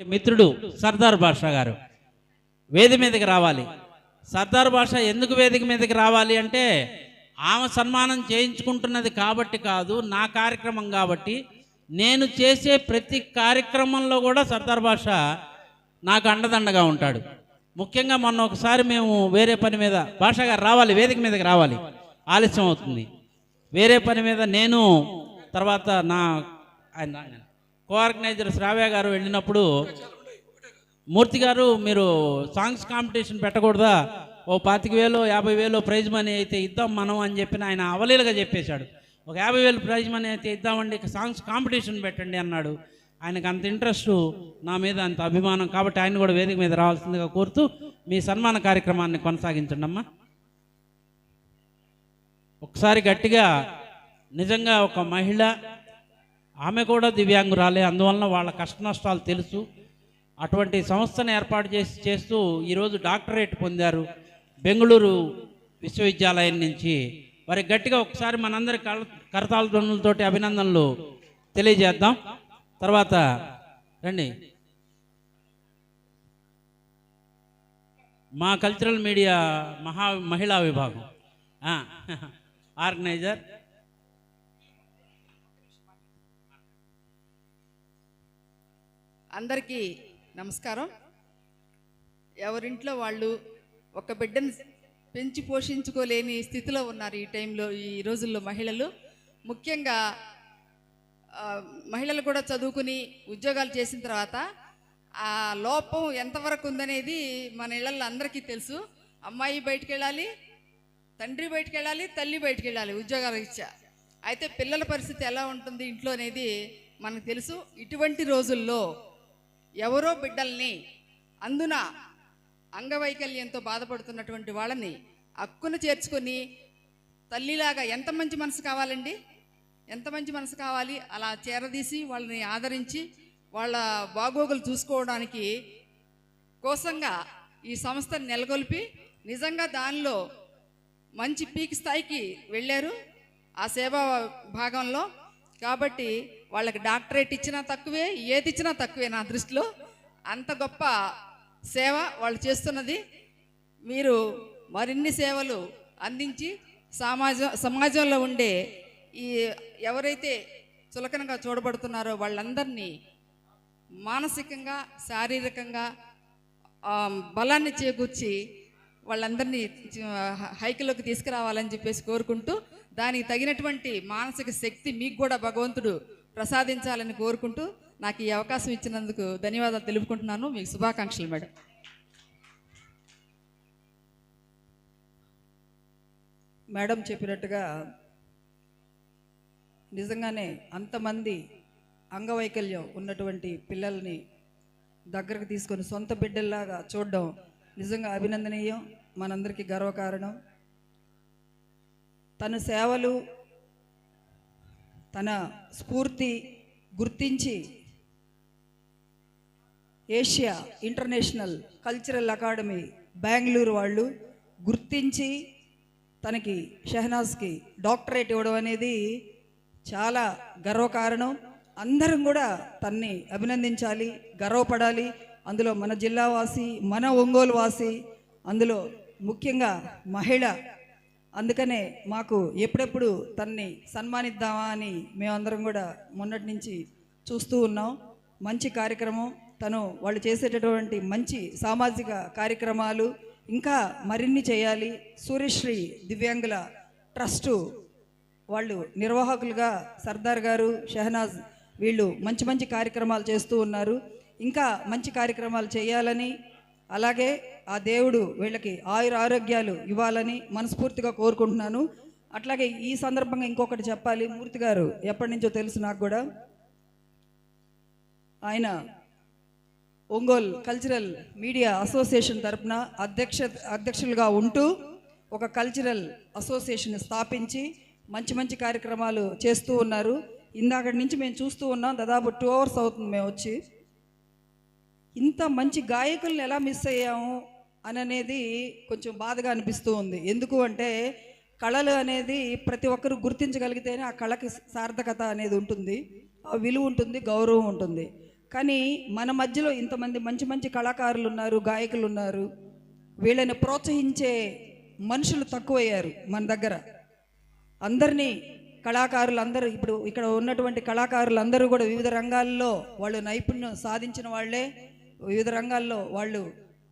మిత్రుడు సర్దార్ బాషా గారు. వేది మీదకి రావాలి. సర్దార్ బాషా ఎందుకు వేదిక మీదకి రావాలి అంటే ఆమె సన్మానం చేయించుకుంటున్నది కాబట్టి కాదు నా కార్యక్రమం కాబట్టి. నేను చేసే ప్రతి కార్యక్రమంలో కూడా సర్దార్ బాషా నాకు అండదండగా ఉంటాడు. ముఖ్యంగా మొన్న ఒకసారి మేము వేరే పని మీద బాషా గారు రావాలి వేదిక మీదకి రావాలి. ఆలస్యం అవుతుంది. వేరే పని మీద నేను తర్వాత నా ఆయన కోఆర్గనైజర్ శ్రావ్య గారు వెళ్ళినప్పుడు మూర్తి గారు మీరు సాంగ్స్ కాంపిటీషన్ పెట్టకూడదా? ఓ పాతిక వేలు యాభై వేలు ప్రైజ్ మనీ అయితే ఇద్దాం మనం అని చెప్పిన ఆయన అవలీలుగా చెప్పేశాడు. ఒక యాభై వేలు ప్రైజ్ మనీ అయితే ఇద్దామండి సాంగ్స్ కాంపిటీషన్ పెట్టండి అన్నాడు. ఆయనకు అంత ఇంట్రెస్ట్ నా మీద అంత అభిమానం కాబట్టి ఆయన కూడా వేదిక మీద రావాల్సిందిగా కోరుతూ మీ సన్మాన కార్యక్రమాన్ని కొనసాగించండి అమ్మా. ఒకసారి గట్టిగా నిజంగా ఒక మహిళ ఆమె కూడా దివ్యాంగురాలే. అందువలన వాళ్ళ కష్ట నష్టాలు తెలుసు. అటువంటి సంస్థను ఏర్పాటు చేసి చేస్తూ ఈరోజు డాక్టరేట్ పొందారు బెంగళూరు విశ్వవిద్యాలయం నుంచి. వారి గట్టిగా ఒకసారి మనందరి కల కరతాళ ధ్వనులతోటి అభినందనలు తెలియజేద్దాం. తర్వాత రండి. మా కల్చరల్ మీడియా మహా మహిళా విభాగం. ఆర్గనైజర్ అందరికీ నమస్కారం. ఎవరింట్లో వాళ్ళు ఒక బిడ్డను పెంచి పోషించుకోలేని స్థితిలో ఉన్నారు ఈ టైంలో ఈ రోజుల్లో మహిళలు. ముఖ్యంగా మహిళలు కూడా చదువుకుని ఉద్యోగాలు చేసిన తర్వాత ఆ లోపం ఎంతవరకు ఉందనేది మన ఇళ్ళల్లో అందరికీ తెలుసు. అమ్మాయి బయటికి వెళ్ళాలి తండ్రి బయటికి వెళ్ళాలి తల్లి బయటికి వెళ్ళాలి ఉద్యోగాలు రీత్యా. అయితే పిల్లల పరిస్థితి ఎలా ఉంటుంది ఇంట్లో అనేది మనకు తెలుసు. ఇటువంటి రోజుల్లో ఎవరో బిడ్డల్ని అందున అంగవైకల్యంతో బాధపడుతున్నటువంటి వాళ్ళని హక్కును చేర్చుకొని తల్లిలాగా ఎంత మంచి మనసు కావాలండి? ఎంత మంచి మనసు కావాలి? అలా చేరదీసి వాళ్ళని ఆదరించి వాళ్ళ బాగోగులు చూసుకోవడానికి కోసంగా ఈ సంస్థను నెలకొల్పి నిజంగా దానిలో మంచి పీక్ స్థాయికి వెళ్ళారు ఆ సేవా భాగంలో. కాబట్టి వాళ్ళకి డాక్టరేట్ ఇచ్చినా తక్కువే ఏది ఇచ్చినా తక్కువే నా దృష్టిలో. అంత గొప్ప సేవ వాళ్ళు చేస్తున్నది. మీరు మరిన్ని సేవలు అందించి సమాజం సమాజంలో ఉండే ఈ ఎవరైతే చులకనగా చూడబడుతున్నారో వాళ్ళందరినీ మానసికంగా శారీరకంగా బలాన్ని చేకూర్చి వాళ్ళందరినీ హ- తీసుకురావాలని చెప్పేసి కోరుకుంటూ దానికి తగినటువంటి మానసిక శక్తి మీకు కూడా భగవంతుడు ప్రసాదించాలని కోరుకుంటూ నాకు ఈ అవకాశం ఇచ్చినందుకు ధన్యవాదాలు తెలుపుకుంటున్నాను. మీకు శుభాకాంక్షలు మేడం. మేడం చెప్పినట్టుగా నిజంగానే అంతమంది అంగవైకల్యం ఉన్నటువంటి పిల్లల్ని దగ్గరకు తీసుకొని సొంత బిడ్డల్లాగా చూడడం నిజంగా అభినందనీయం. మనందరికీ గర్వకారణం. తన సేవలు తన స్ఫూర్తి గుర్తించి Asia international cultural academy Bengaluru వాళ్ళు గుర్తించి తనకి షెహనాజ్కి డాక్టరేట్ ఇవ్వడం అనేది చాలా గర్వకారణం. అందరం కూడా తన్ని అభినందించాలి గర్వపడాలి. అందులో మన జిల్లా వాసి మన ఒంగోలు వాసి అందులో ముఖ్యంగా మహిళ అందుకనే మాకు ఎప్పుడెప్పుడు తన్ని సన్మానిద్దామా అని మేమందరం కూడా మొన్నటి నుంచి చూస్తూ ఉన్నాం. మంచి కార్యక్రమం. తను వాళ్ళు చేసేటటువంటి మంచి సామాజిక కార్యక్రమాలు ఇంకా మరిన్ని చేయాలి. సూర్యశ్రీ దివ్యాంగుల ట్రస్టు వాళ్ళు నిర్వాహకులుగా సర్దార్ గారు షెహనాజ్ వీళ్ళు మంచి మంచి కార్యక్రమాలు చేస్తూ ఉన్నారు. ఇంకా మంచి కార్యక్రమాలు చేయాలని అలాగే ఆ దేవుడు వీళ్ళకి ఆయుర ఆరోగ్యాలు ఇవ్వాలని మనస్ఫూర్తిగా కోరుకుంటున్నాను. అట్లాగే ఈ సందర్భంగా ఇంకొకటి చెప్పాలి. మూర్తి గారు ఎప్పటి నుంచో తెలుసు నాకు కూడా. ఆయన ఒంగోల్ కల్చరల్ మీడియా అసోసియేషన్ తరపున అధ్యక్ష అధ్యక్షులుగా ఉంటూ ఒక కల్చరల్ అసోసియేషన్ స్థాపించి మంచి మంచి కార్యక్రమాలు చేస్తూ ఉన్నారు. ఇందాక నుంచి మేము చూస్తూ ఉన్నాం. దాదాపు టూ అవర్స్ అవుతుంది మేము వచ్చి. ఇంత మంచి గాయకుల్ని ఎలా మిస్ అయ్యాము అని అనేది కొంచెం బాధగా అనిపిస్తూ ఉంది. ఎందుకు అంటే కళలు అనేది ప్రతి ఒక్కరు గుర్తించగలిగితేనే ఆ కళకి సార్థకత అనేది ఉంటుంది. ఆ విలువ ఉంటుంది గౌరవం ఉంటుంది. కానీ మన మధ్యలో ఇంతమంది మంచి మంచి కళాకారులు ఉన్నారు గాయకులు ఉన్నారు. వీళ్ళని ప్రోత్సహించే మనుషులు తక్కువయ్యారు మన దగ్గర. అందరినీ కళాకారులందరూ ఇప్పుడు ఇక్కడ ఉన్నటువంటి కళాకారులు అందరూ కూడా వివిధ రంగాల్లో వాళ్ళు నైపుణ్యం సాధించిన వాళ్ళే. వివిధ రంగాల్లో వాళ్ళు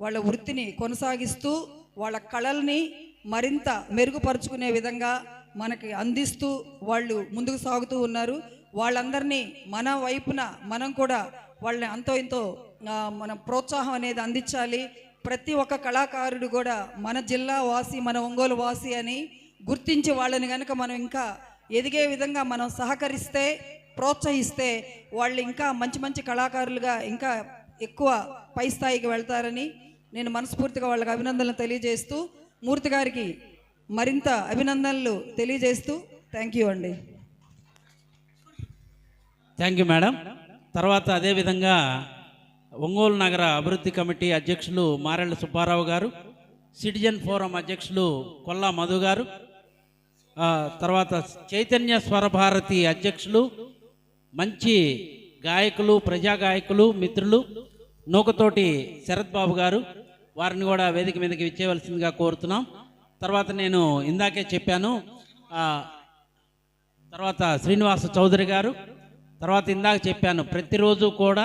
వాళ్ళ వృత్తిని కొనసాగిస్తూ వాళ్ళ కళల్ని మరింత మెరుగుపరుచుకునే విధంగా మనకి అందిస్తూ వాళ్ళు ముందుకు సాగుతూ ఉన్నారు. వాళ్ళందరినీ మన వైపున మనం కూడా వాళ్ళని అంతో ఇంతో మన మనం ప్రోత్సాహం అనేది అందించాలి. ప్రతి ఒక్క కళాకారుడు కూడా మన జిల్లా వాసి మన ఒంగోలు వాసి అని గుర్తించి వాళ్ళని కనుక మనం ఇంకా ఎదిగే విధంగా మనం సహకరిస్తే ప్రోత్సహిస్తే వాళ్ళు ఇంకా మంచి మంచి కళాకారులుగా ఇంకా ఎక్కువ పై స్థాయికి వెళ్తారని నేను మనస్ఫూర్తిగా వాళ్ళకి అభినందనలు తెలియజేస్తూ మూర్తి గారికి మరింత అభినందనలు తెలియజేస్తూ థ్యాంక్ యూ అండి. థ్యాంక్ యూ మేడం తర్వాత అదేవిధంగా ఒంగోలు నగర అభివృద్ధి కమిటీ అధ్యక్షులు మారెళ్ళ సుబ్బారావు గారు సిటిజన్ ఫోరం అధ్యక్షులు కొల్లా మధు గారు తర్వాత చైతన్య స్వరభారతి అధ్యక్షులు మంచి గాయకులు ప్రజా గాయకులు మిత్రులు నూకతోటి శరత్ బాబు గారు వారిని కూడా వేదిక మీదకి ఇచ్చేయవలసిందిగా కోరుతున్నాం. తర్వాత నేను ఇందాకే చెప్పాను తర్వాత శ్రీనివాస చౌదరి గారు తర్వాత ఇందాక చెప్పాను ప్రతిరోజు కూడా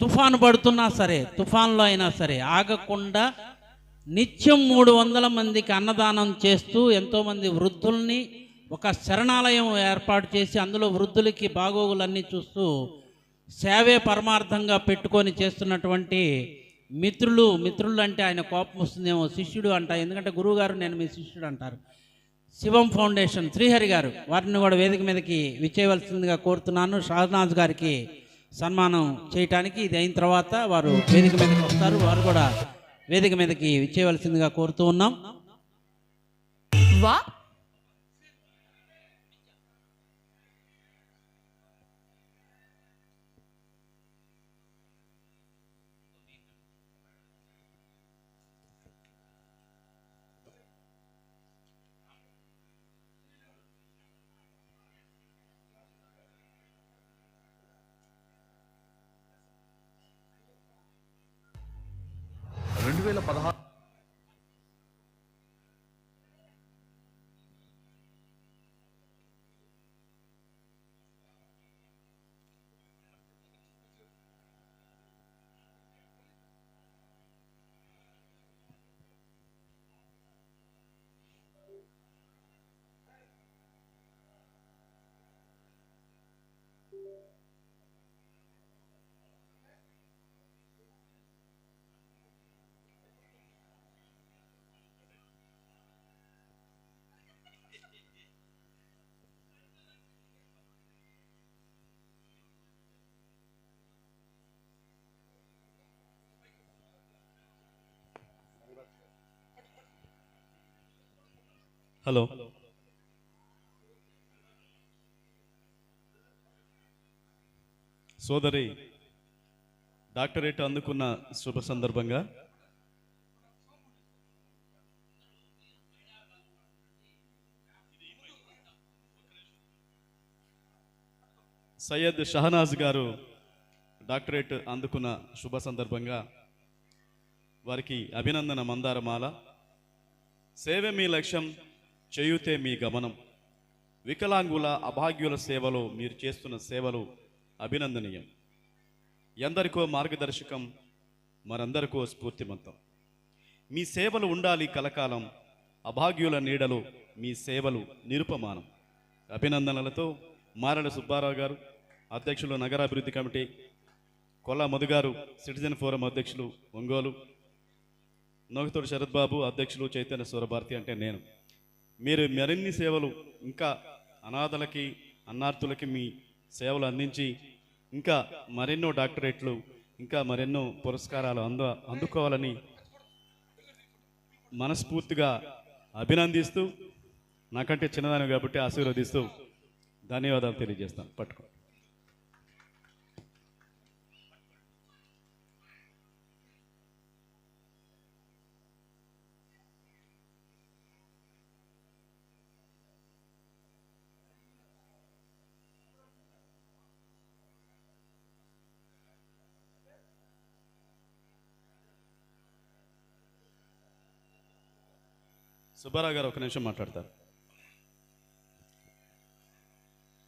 తుఫాను పడుతున్నా సరే తుఫాన్లో అయినా సరే ఆగకుండా నిత్యం మూడు వందల మందికి అన్నదానం చేస్తూ ఎంతోమంది వృద్ధుల్ని ఒక శరణాలయం ఏర్పాటు చేసి అందులో వృద్ధులకి బాగోగులన్నీ చూస్తూ సేవే పరమార్థంగా పెట్టుకొని చేస్తున్నటువంటి మిత్రులు మిత్రులు అంటే ఆయన కోపం వస్తుందేమో శిష్యుడు అంట. ఎందుకంటే గురువుగారు నేను మీ శిష్యుడు అంటారు. శివం ఫౌండేషన్ శ్రీహరి గారు వారిని కూడా వేదిక మీదకి విచ్చేయవలసిందిగా కోరుతున్నాను. షహనాజ్ గారికి సన్మానం చేయటానికి ఇది అయిన తర్వాత వారు వేదిక మీదకి వస్తారు. వారు కూడా వేదిక మీదకి విచ్చేయవలసిందిగా కోరుతూ ఉన్నాం. వా వేల పదహారు హలో. సోదరి డాక్టరేట్ అందుకున్న శుభ సందర్భంగా. సయ్యద్ షహనాజ్ గారు డాక్టరేట్ అందుకున్న శుభ సందర్భంగా వారికి అభినందన మందారమాల. సేవే మీ లక్ష్యం చేయుతే మీ గమనం. వికలాంగుల అభాగ్యుల సేవలో మీరు చేస్తున్న సేవలు అభినందనీయం. ఎందరికో మార్గదర్శకం మరందరికో స్ఫూర్తిమంతం. మీ సేవలు ఉండాలి కలకాలం అభాగ్యుల నీడలో మీ సేవలు నిరుపమానం. అభినందనలతో మారల సుబ్బారావు గారు అధ్యక్షులు నగరాభివృద్ధి కమిటీ కొల్లా మధు గారు సిటిజన్ ఫోరం అధ్యక్షులు ఒంగోలు నోగతోడు శరత్ బాబు అధ్యక్షులు చైతన్య సూరభారతి అంటే నేను. మీరు మరిన్ని సేవలు ఇంకా అనాథలకి అన్నార్థులకి మీ సేవలు అందించి ఇంకా మరెన్నో డాక్టరేట్లు ఇంకా మరెన్నో పురస్కారాలు అంద అందుకోవాలని మనస్ఫూర్తిగా అభినందిస్తూ నాకంటే చిన్నదాని కాబట్టి ఆశీర్వదిస్తూ ధన్యవాదాలు తెలియజేస్తాను. పట్టుకో. సుబ్బారావు గారు ఒక నిమిషం మాట్లాడతారు.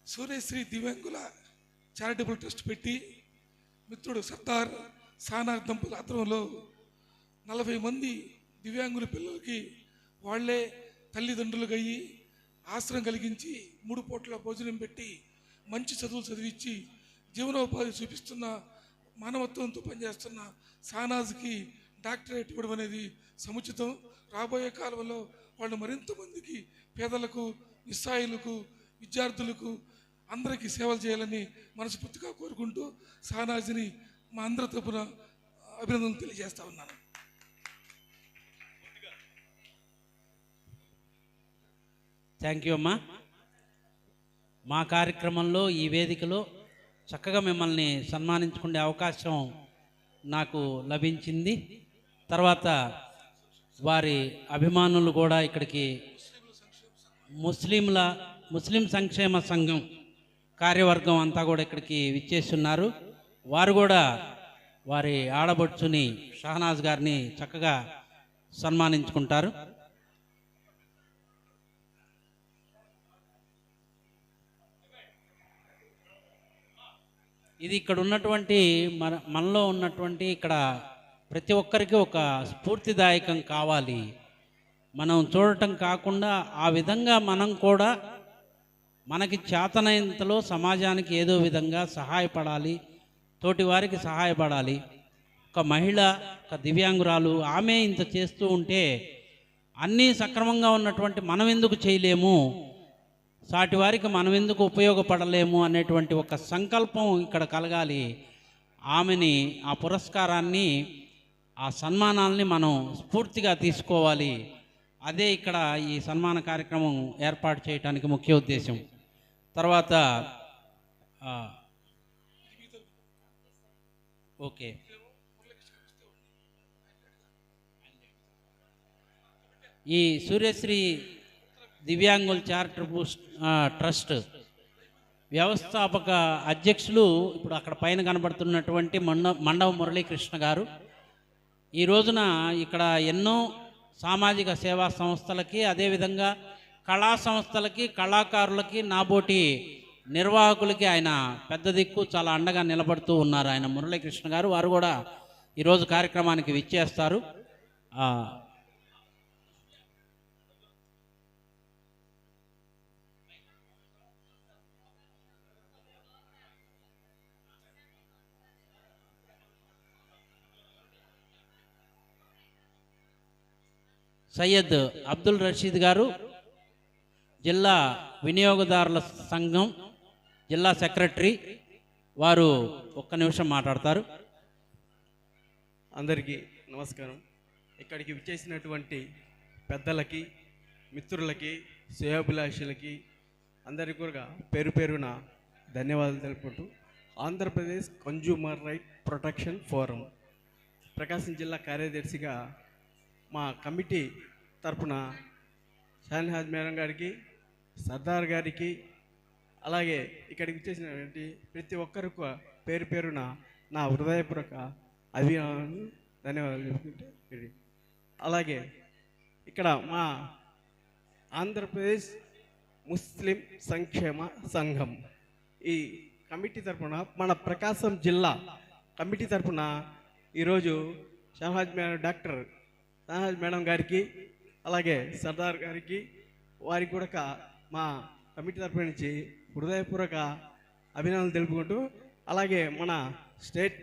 సూర్యశ్రీ దివ్యాంగుల చారిటబుల్ ట్రస్ట్ పెట్టి మిత్రుడు సర్దార్ సానార్ దంపతుల ఆధ్వర్యంలో నలభై మంది దివ్యాంగుల పిల్లలకి వాళ్ళే తల్లిదండ్రులుగా అయ్యి ఆశ్రయం కలిగించి మూడు పూట్ల భోజనం పెట్టి మంచి చదువులు చదివించి జీవనోపాధి చూపిస్తున్న మానవత్వంతో పనిచేస్తున్న సానాజ్కి డాక్టరేట్ ఇవ్వడం అనేది సముచితం. రాబోయే కాలంలో వాళ్ళు మరింత మందికి పేదలకు నిస్సాయులకు విద్యార్థులకు అందరికీ సేవలు చేయాలని మనస్ఫూర్తిగా కోరుకుంటూ సానాజిని మా అందరి తరపున అభినందనలు తెలియజేస్తా ఉన్నాను. థ్యాంక్ యూ అమ్మా. మా కార్యక్రమంలో ఈ వేదికలో చక్కగా మిమ్మల్ని సన్మానించుకునే అవకాశం నాకు లభించింది. తర్వాత వారి అభిమానులు కూడా ఇక్కడికి ముస్లింల ముస్లిం సంక్షేమ సంఘం కార్యవర్గం అంతా కూడా ఇక్కడికి విచ్చేస్తున్నారు. వారు కూడా వారి ఆడబొచ్చుని షహనాజ్ గారిని చక్కగా సన్మానించుకుంటారు. ఇది ఇక్కడ ఉన్నటువంటి మన మనలో ఉన్నటువంటి ఇక్కడ ప్రతి ఒక్కరికి ఒక స్ఫూర్తిదాయకం కావాలి. మనం చూడటం కాకుండా ఆ విధంగా మనం కూడా మనకి చేతనైనంతలో సమాజానికి ఏదో విధంగా సహాయపడాలి తోటి వారికి సహాయపడాలి. ఒక మహిళ ఒక దివ్యాంగురాలు ఆమె ఇంత చేస్తూ ఉంటే అన్నీ సక్రమంగా ఉన్నటువంటి మనం ఎందుకు చేయలేము? సాటి వారికి మనం ఎందుకు ఉపయోగపడలేము? అనేటువంటి ఒక సంకల్పం ఇక్కడ కలగాలి. ఆమెని ఆ పురస్కారాన్ని ఆ సన్మానాల్ని మనం స్ఫూర్తిగా తీసుకోవాలి. అదే ఇక్కడ ఈ సన్మాన కార్యక్రమం ఏర్పాటు చేయడానికి ముఖ్య ఉద్దేశం. తర్వాత ఓకే. ఈ సూర్యశ్రీ దివ్యాంగుల చారిటబుల్ ట్రస్ట్ వ్యవస్థాపక అధ్యక్షులు ఇప్పుడు అక్కడ పైన కనబడుతున్నటువంటి మండ మండవ మురళీకృష్ణ గారు. ఈ రోజున ఇక్కడ ఎన్నో సామాజిక సేవా సంస్థలకి అదేవిధంగా కళా సంస్థలకి కళాకారులకి నాబోటి నిర్వాహకులకి ఆయన పెద్ద దిక్కు చాలా అండగా నిలబడుతూ ఉన్నారు ఆయన మురళీకృష్ణ గారు. వారు కూడా ఈరోజు కార్యక్రమానికి విచ్చేస్తారు. సయ్యద్ అబ్దుల్ రషీద్ గారు జిల్లా వినియోగదారుల సంఘం జిల్లా సెక్రటరీ వారు ఒక్క నిమిషం మాట్లాడతారు. అందరికీ నమస్కారం. ఇక్కడికి విచ్చేసినటువంటి పెద్దలకి మిత్రులకి సేవాభిలాషులకి అందరి కూడా పేరు పేరున ధన్యవాదాలు తెలుపుకుంటూ Andhra Pradesh consumer right protection forum Prakasam జిల్లా కార్యదర్శిగా మా కమిటీ తరపున షాన్హాజ్ మేడం గారికి సర్దార్ గారికి అలాగే ఇక్కడికి వచ్చేసినటువంటి ప్రతి ఒక్కరికి పేరు పేరున నా హృదయపూర్వక అభినందనలు ధన్యవాదాలు చెప్పుకుంటే అలాగే ఇక్కడ మా ఆంధ్రప్రదేశ్ ముస్లిం సంక్షేమ సంఘం. ఈ కమిటీ తరపున మన ప్రకాశం జిల్లా కమిటీ తరపున ఈరోజు షహనాజ్ డాక్టర్ షహనాజ్ మేడం గారికి అలాగే సర్దార్ గారికి వారికి కూడా మా కమిటీ తరపు నుంచి హృదయపూర్వక అభినందనలు తెలుపుకుంటూ అలాగే మన స్టేట్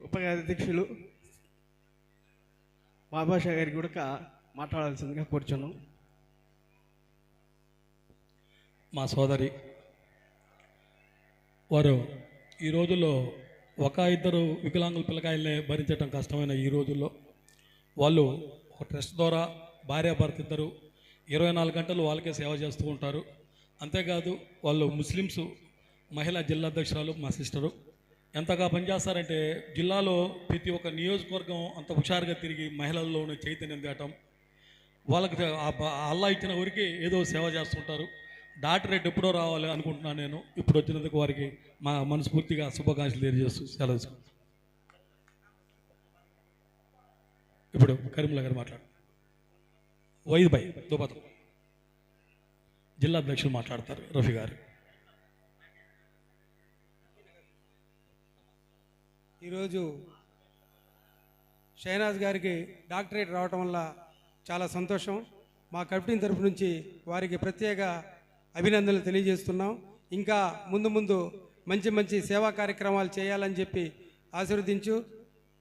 ఉప అధ్యక్షులు బాబాషా గారికి కూడా మాట్లాడాల్సిందిగా కూర్చున్నాం. మా సోదరి వారు ఈ రోజుల్లో ఒక ఇద్దరు వికలాంగుల పిల్లకాయలనే భరించడం కష్టమైన ఈ రోజుల్లో. వాళ్ళు ఒక ట్రస్ట్ ద్వారా భార్యాభర్త ఇద్దరు ఇరవై నాలుగు గంటలు వాళ్ళకే సేవ చేస్తూ ఉంటారు. అంతేకాదు వాళ్ళు ముస్లిమ్స్ మహిళా జిల్లా అధ్యక్షురాలు మా సిస్టరు. ఎంతగా పనిచేస్తారంటే జిల్లాలో ప్రతి ఒక్క నియోజకవర్గం అంత హుషారుగా తిరిగి మహిళల్లోనే చైతన్యం తేటం. వాళ్ళకి అల్లా ఇచ్చిన ఊరికి ఏదో సేవ చేస్తుంటారు. డాక్టరేట్ ఎప్పుడో రావాలి అనుకుంటున్నాను నేను. ఇప్పుడు వచ్చినందుకు వారికి మా మనస్ఫూర్తిగా శుభాకాంక్షలు తెలియజేస్తూ సెలవు ఇప్పుడు కరీంలా గారు మాట్లాడు. వైద్ భాయ్ దుబతం జిల్లా అధ్యక్షులు మాట్లాడతారు రఫీ గారు. ఈరోజు షహనాజ్ గారికి డాక్టరేట్ రావటం వల్ల చాలా సంతోషం. మా కమిటీ తరపు నుంచి వారికి ప్రత్యేక అభినందనలు తెలియజేస్తున్నాం. ఇంకా ముందు ముందు మంచి మంచి సేవా కార్యక్రమాలు చేయాలని చెప్పి ఆశీర్వదించు.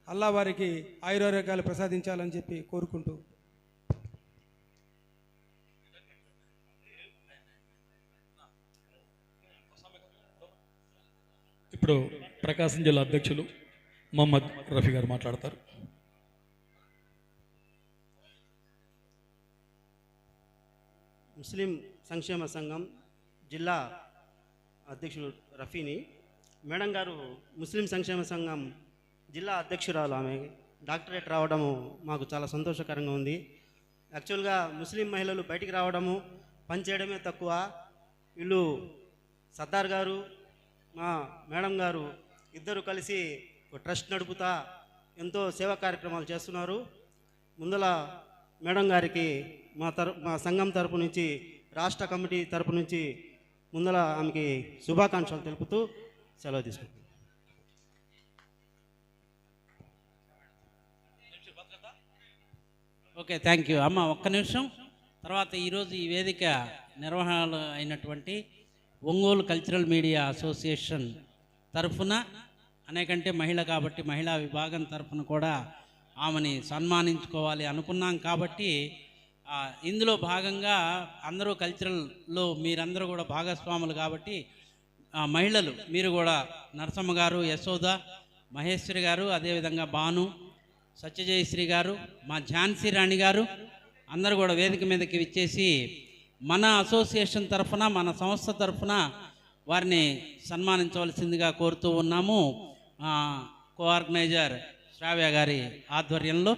అల్లా వారికి ఆయురారోగ్యాలు ప్రసాదించాలని చెప్పి కోరుకుంటూ. ఇప్పుడు ప్రకాశం జిల్లా అధ్యక్షులు మొహమ్మద్ రఫీ గారు మాట్లాడతారు. ముస్లిం సంక్షేమ సంఘం జిల్లా అధ్యక్షుడు రఫీని. మేడం గారు ముస్లిం సంక్షేమ సంఘం జిల్లా అధ్యక్షురాలు ఆమె డాక్టరేట్ రావడము మాకు చాలా సంతోషకరంగా ఉంది. యాక్చువల్గా ముస్లిం మహిళలు బయటికి రావడము పనిచేయడమే తక్కువ. వీళ్ళు సర్దార్ గారు మా మేడం గారు ఇద్దరు కలిసి ఒక ట్రస్ట్ నడుపుతా ఎంతో సేవా కార్యక్రమాలు చేస్తున్నారు. ముందల మేడం గారికి మా తర మా సంఘం తరపు నుంచి రాష్ట్ర కమిటీ తరపు నుంచి ముందల ఆమెకి శుభాకాంక్షలు తెలుపుతూ సెలవు తీసుకుంటాం ఓకే థ్యాంక్ యూ అమ్మ ఒక్క నిమిషం. తర్వాత ఈరోజు ఈ వేదిక నిర్వహణ అయినటువంటి ఒంగోలు కల్చరల్ మీడియా అసోసియేషన్ తరఫున అనేకంటే మహిళ కాబట్టి మహిళా విభాగం తరఫున కూడా ఆమెని సన్మానించుకోవాలి అనుకున్నాం కాబట్టి ఇందులో భాగంగా అందరూ కల్చరల్లో మీరందరూ కూడా భాగస్వాములు కాబట్టి ఆ, మహిళలు మీరు కూడా నరసమ్మ గారు యశోద మహేశ్వరి గారు అదేవిధంగా భాను సత్యజయశ్రీ గారు మా ఝాన్సీ రాణి గారు అందరూ కూడా వేదిక మీదకి విచ్చేసి మన అసోసియేషన్ తరఫున మన సంస్థ తరఫున వారిని సన్మానించవలసిందిగా కోరుతూ ఉన్నాము. కోఆర్గనైజర్ శ్రావ్య గారి ఆధ్వర్యంలో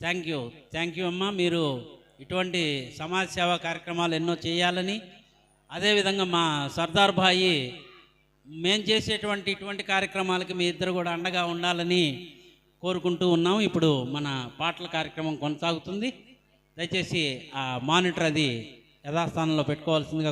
థ్యాంక్ యూ థ్యాంక్ యూ అమ్మా. మీరు ఇటువంటి సమాజ సేవా కార్యక్రమాలు ఎన్నో చేయాలని. అదేవిధంగా మా సర్దార్ భాయి మేము చేసేటువంటి ఇటువంటి కార్యక్రమాలకి మీ ఇద్దరు కూడా అండగా ఉండాలని కోరుకుంటూ ఉన్నాం. ఇప్పుడు మన పాటల కార్యక్రమం కొనసాగుతుంది. దయచేసి ఆ మానిటర్ అది యథాస్థానంలో పెట్టుకోవాల్సిందిగా